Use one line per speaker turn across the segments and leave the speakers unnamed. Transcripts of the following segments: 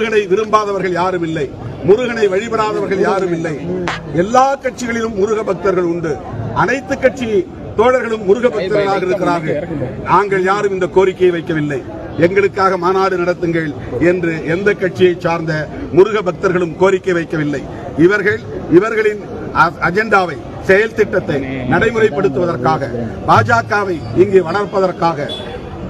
முருகனை விரும்பாதவர்கள் யாரும் இல்லை. முருகனை வழிபடாதவர்கள் யாரும் இல்லை. எல்லா கட்சிகளிலும் முருக பக்தர்கள் உண்டு. அனைத்து கட்சி தோழர்களும் முருக பக்தர்களாக இருக்கிறார்கள். நாங்கள் யாரும் இந்த கோரிக்கையை வைக்கவில்லை. எங்களுக்காக மாநாடு நடத்துங்கள் என்று எந்த கட்சியை சார்ந்த முருக பக்தர்களும் கோரிக்கை வைக்கவில்லை. இவர்கள் இவர்களின் அஜெண்டாவை செயல் திட்டத்தை நடைமுறைப்படுத்துவதற்காக பாஜகவை இங்கே வளர்ப்பதற்காக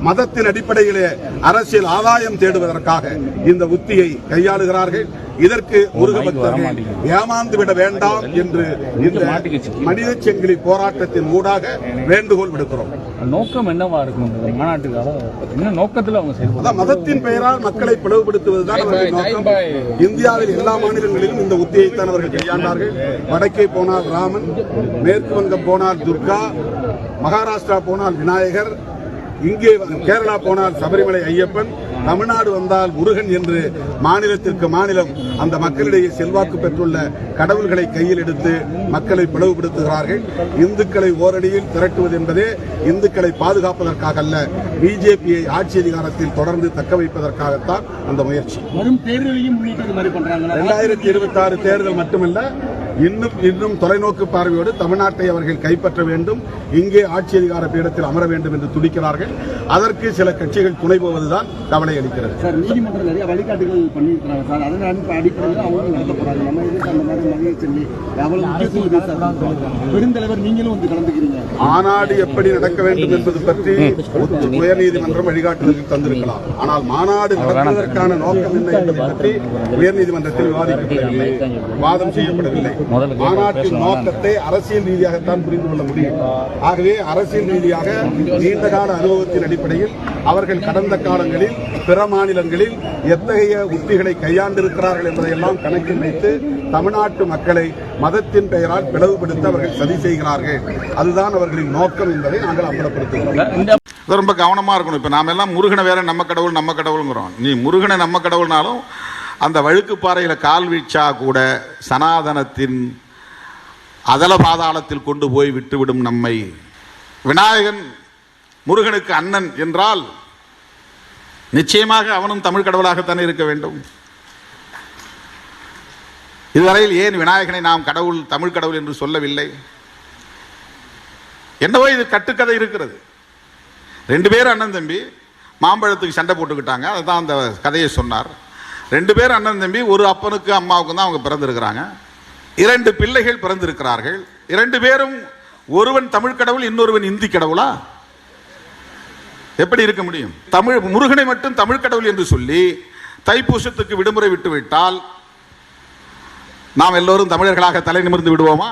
மதத்தின் அடிப்படையிலே அரசியல் ஆதாயம் தேடுவதற்காக இந்த உத்தியை கையாளுகிறார்கள். இதற்கு முருக பக்தர்கள் ஏமாந்து விட வேண்டாம் என்று இந்த மனித செங்கிலி போராட்டத்தின் ஊடாக வேண்டுகோள் விடுக்கிறோம்.
நோக்கம் என்னவா இருக்கும் மாநாட்டுக்காக என்ன நோக்கத்துல அவங்க
அதான் மதத்தின் பெயரால் மக்களை பிளவுபடுத்துவதுதான் அவர்கள் நோக்கம். இந்தியாவில் எல்லா மாநிலங்களிலும் இந்த உத்தியைத்தான் அவர்கள் கையாண்டார்கள். வடக்கே போனால் ராமன் மேற்கு வங்கம் போனால் துர்கா மகாராஷ்டிரா போனால் விநாயகர் இங்கே கேரளா போனால் சபரிமலை ஐயப்பன் தமிழ்நாடு வந்தால் முருகன் என்று மாநிலத்திற்கு மாநிலம் அந்த மக்களிடையே செல்வாக்கு பெற்றுள்ள கடவுள்களை கையில் எடுத்து மக்களை பிளவுபடுத்துகிறார்கள். இந்துக்களை ஓரடியில் திரட்டுவது என்பதே இந்துக்களை பாதுகாப்பதற்காக அல்ல பிஜேபியை ஆட்சி அதிகாரத்தில் தொடர்ந்து தக்க வைப்பதற்காகத்தான் அந்த முயற்சி.
வரும் தேர்தலையும்
இரண்டாயிரத்தி இருபத்தி ஆறு தேர்தல் மட்டுமல்ல இன்னும் இன்னும் தொலைநோக்கு பார்வையோடு தமிழ்நாட்டை அவர்கள் கைப்பற்ற வேண்டும். இங்கே ஆட்சி அதிகார பீடத்தில் அமர வேண்டும் என்று துடிக்கிறார்கள். அதற்கு சில கட்சிகள் துணை போவதுதான் கவலை அளிக்கிறது.
சார் நீதிமன்றம் நிறைய வழிகாட்டுகள் பண்ணியிருக்கிறாங்க சார். அதன் அடிப்ப- அடிப்படையில் அவங்க நடத்த போறாங்க நம்ம எதுக்கு அந்த மாதிரி மதிய செல்லி எவ்வளவு முக்கியத்துவம் இது சார் பெருந்தலைவர் நீங்களும் வந்து கலந்துக்கிறீங்க.
மாநாடு எப்படி நடக்க வேண்டும் என்பது பற்றி உயர்நீதிமன்றம் வழிகாட்டுதல் தந்திருக்கலாம். ஆனால் மாநாடு நடத்துவதற்கான நோக்கம் என்ன என்பதை பற்றி உயர்நீதிமன்றத்தில் விவாதிக்கப்படவில்லை. வாதம் செய்யப்படவில்லை. மாநாட்டின் நோக்கத்தை அரசியல் ரீதியாகத்தான் புரிந்து கொள்ள முடியும். ஆகவே அரசியல் ரீதியாக நீண்ட கால அனுபவத்தின் அடிப்படையில் அவர்கள் கடந்த காலங்களில் பிற மாநிலங்களில் எத்தகைய உத்திகளை கையாண்டிருக்கிறார்கள் என்பதையெல்லாம் கணக்கில் வைத்து தமிழ்நாட்டு மக்களை மதத்தின் பெயரால் பிளவுபடுத்த அவர்கள் சதி செய்கிறார்கள். அதுதான் அவர்களின் நோக்கம் என்பதை நாங்கள் அம்பலப்படுத்துகிறோம்
ரொம்ப கவனமாக இருக்கணும். இப்போ நாம எல்லாம் முருகனை வேற நம்ம கடவுள் நம்ம கடவுளுங்கிறோம். நீ முருகனை நம்ம கடவுள்னாலும் அந்த வழுக்கு பாறையில் கால் வீழ்ச்சா கூட சனாதனத்தின் அதல பாதாளத்தில் கொண்டு போய் விட்டுவிடும் நம்மை. விநாயகன் முருகனுக்கு அண்ணன் என்றால் நிச்சயமாக அவனும் தமிழ் கடவுளாகத்தானே இருக்க வேண்டும். இதுவரையில் ஏன் விநாயகனை நாம் கடவுள் தமிழ் கடவுள் என்று சொல்லவில்லை? என்னவோ இது கட்டுக்கதை இருக்கிறது. ரெண்டு பேரும் அண்ணன் தம்பி மாம்பழத்துக்கு சண்டை போட்டுக்கிட்டாங்க அதுதான் அந்த கதையை சொன்னார். ரெண்டு பேர் அண்ணன் தம்பி ஒரு அப்பனுக்கு அம்மாவுக்கு தான் அவங்க பிறந்திருக்கிறாங்க. இரண்டு பிள்ளைகள் பிறந்திருக்கிறார்கள். இரண்டு பேரும் ஒருவன் தமிழ் கடவுள் இன்னொருவன் இந்தி கடவுளா? எப்படி இருக்க முடியும்? தமிழ் முருகனை மட்டும் தமிழ் கடவுள் என்று சொல்லி தைப்பூசத்துக்கு விடுமுறை விட்டுவிட்டால் நாம் எல்லோரும் தமிழர்களாக தலை நிமிர்ந்து விடுவோமா?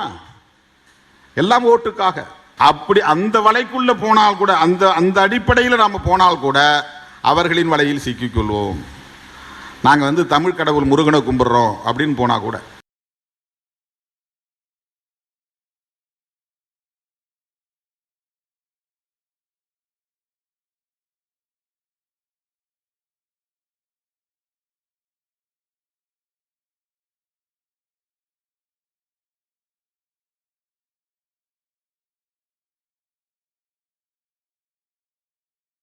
எல்லாம் ஓட்டுக்காக. அப்படி அந்த வலைக்குள்ள போனால் கூட அந்த அந்த அடிப்படையில் நாம் போனால் கூட அவர்களின் வலையில் சிக்கிக்கொள்வோம் நாங்கள் வந்து தமிழ் கடவுள் முருகனை கும்பிட்றோம் அப்படின்னு போனால் கூட.